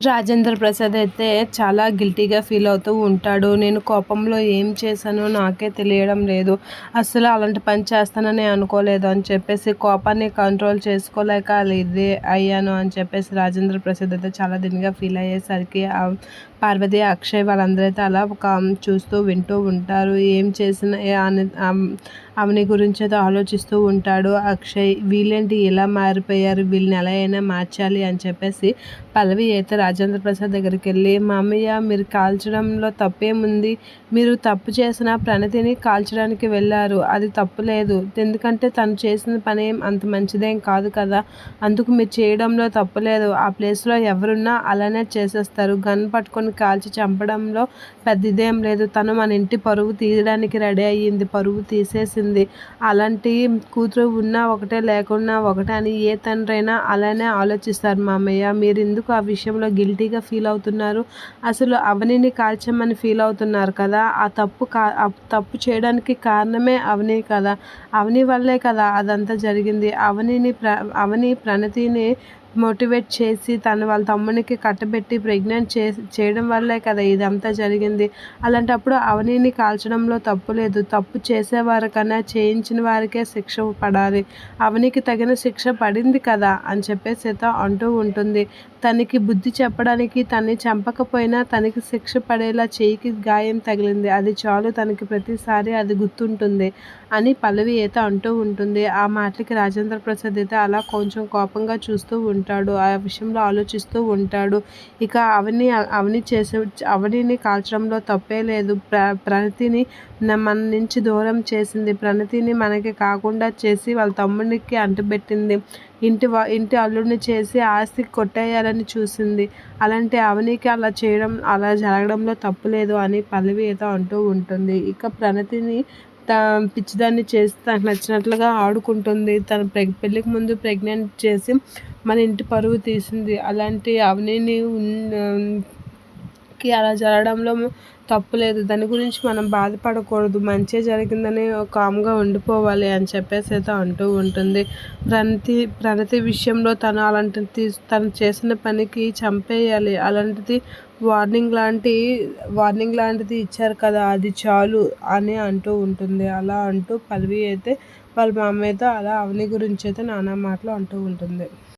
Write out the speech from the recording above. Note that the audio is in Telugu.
రాజేంద్ర ప్రసాద్ అయితే చాలా గిల్టీగా ఫీల్ అవుతూ ఉంటాడు. నేను కోపంలో ఏం చేశానో నాకే తెలియడం లేదు. అసలు అలాంటి పని చేస్తానని అనుకోలేదు అని చెప్పేసి కోపాన్ని కంట్రోల్ చేసుకోలేక ఇదే అయ్యాను అని చెప్పేసి రాజేంద్ర ప్రసాద్ అయితే చాలా దీనిగా ఫీల్ అయ్యేసరికి పార్వతి అక్షయ్ వాళ్ళందరైతే అలా ఒక చూస్తూ వింటూ ఉంటారు. ఏం చేసిన అవని గురించి అయితే ఆలోచిస్తూ ఉంటాడు. అక్షయ్ వీళ్ళేంటి ఇలా మారిపోయారు? వీళ్ళని ఎలా అయినా మార్చాలి అని చెప్పేసి పల్లవి అయితే రాజేంద్ర ప్రసాద్ దగ్గరికి వెళ్ళి మామయ్య మీరు కాల్చడంలో తప్పేముంది? మీరు తప్పు చేసిన ప్రణతిని కాల్చడానికి వెళ్ళారు. అది తప్పు లేదు. ఎందుకంటే తను చేసిన పని అంత మంచిదేం కాదు కదా. అందుకు మీరు చేయడంలో తప్పు లేదు. ఆ ప్లేస్లో ఎవరున్నా అలానే చేసేస్తారు. గన్ పట్టుకొని కాల్చి చంపడంలో పెద్ద ఇదేం లేదు. తను మన ఇంటి పరువు తీయడానికి రెడీ అయ్యింది. పరువు తీసేసింది. అలాంటి కూతురు ఉన్నా ఒకటే లేకున్నా ఒకటే అని ఏ తండ్రైనా అలానే ఆలోచిస్తారు. మామయ్య మీరు ఎందుకు ఆ విషయంలో గిల్టీగా ఫీల్ అవుతున్నారు. అసలు అవనిని కాల్చమని ఫీల్ అవుతున్నారు కదా. ఆ తప్పు కా తప్పు చేయడానికి కారణమే అవని కదా. అవని వల్లే కదా అదంతా జరిగింది. అవనిని ప్ర అవని ప్రణతిని మోటివేట్ చేసి తను వాళ్ళ తమ్మునికి కట్టబెట్టి ప్రెగ్నెంట్ చే చేయడం వల్లే కదా ఇదంతా జరిగింది. అలాంటప్పుడు అవనీని కాల్చడంలో తప్పు లేదు. తప్పు చేసేవారు కన్నా చేయించిన వారికే శిక్ష పడాలి. అవనికి తగిన శిక్ష పడింది కదా అని చెప్పేసి అంటూ ఉంటుంది. తనకి బుద్ధి చెప్పడానికి తన్ని చంపకపోయినా తనకి శిక్ష పడేలా చేయికి గాయం తగిలింది. అది చాలు తనకి ప్రతిసారి అది గుర్తుంటుంది అని పల్లవి ఈత అంటూ ఉంటుంది. ఆ మాటలకి రాజేంద్ర ప్రసాద్ అయితే అలా కొంచెం కోపంగా చూస్తూ ఉంటుంది ఉంటాడు ఆ విషయంలో ఆలోచిస్తూ ఉంటాడు. ఇక అవని అవని చేసే అవనిని కాల్చడంలో తప్పే లేదు. ప్ర ప్రణతిని మన నుంచి దూరం చేసింది. ప్రణతిని మనకి కాకుండా చేసి వాళ్ళ తమ్ముడికి అంటుపెట్టింది ఇంటి వా ఇంటి అల్లుడిని చేసి ఆస్తి కొట్టేయాలని చూసింది. అలాంటి అవనికి అలా చేయడం అలా జరగడంలో తప్పు లేదు అని పల్లవి ఏదో అంటూ ఉంటుంది. ఇక ప్రణతిని పిచ్చిదాన్ని చేసి తనకు నచ్చినట్లుగా ఆడుకుంటుంది. తన ప్రెగ్ పెళ్ళికి ముందు ప్రెగ్నెంట్ చేసి మన ఇంటి పరువు తీసింది. అలాంటి అవనిని కి అలా జరగడంలో తప్పు లేదు. దాని గురించి మనం బాధపడకూడదు. మంచి జరిగిందని కామ్గా ఉండిపోవాలి అని చెప్పేసి అయితే అంటూ ఉంటుంది. ప్రణతి ప్రణతి విషయంలో తను అలాంటి తను చేసిన పనికి చంపేయాలి. అలాంటిది వార్నింగ్ లాంటి వార్నింగ్ లాంటిది ఇచ్చారు కదా అది చాలు అని అంటూ ఉంటుంది. అలా అంటూ పల్వి అయితే వాళ్ళ మామయ్యతో అలా అవని గురించి అయితే నానా మాటలు అంటూ ఉంటుంది.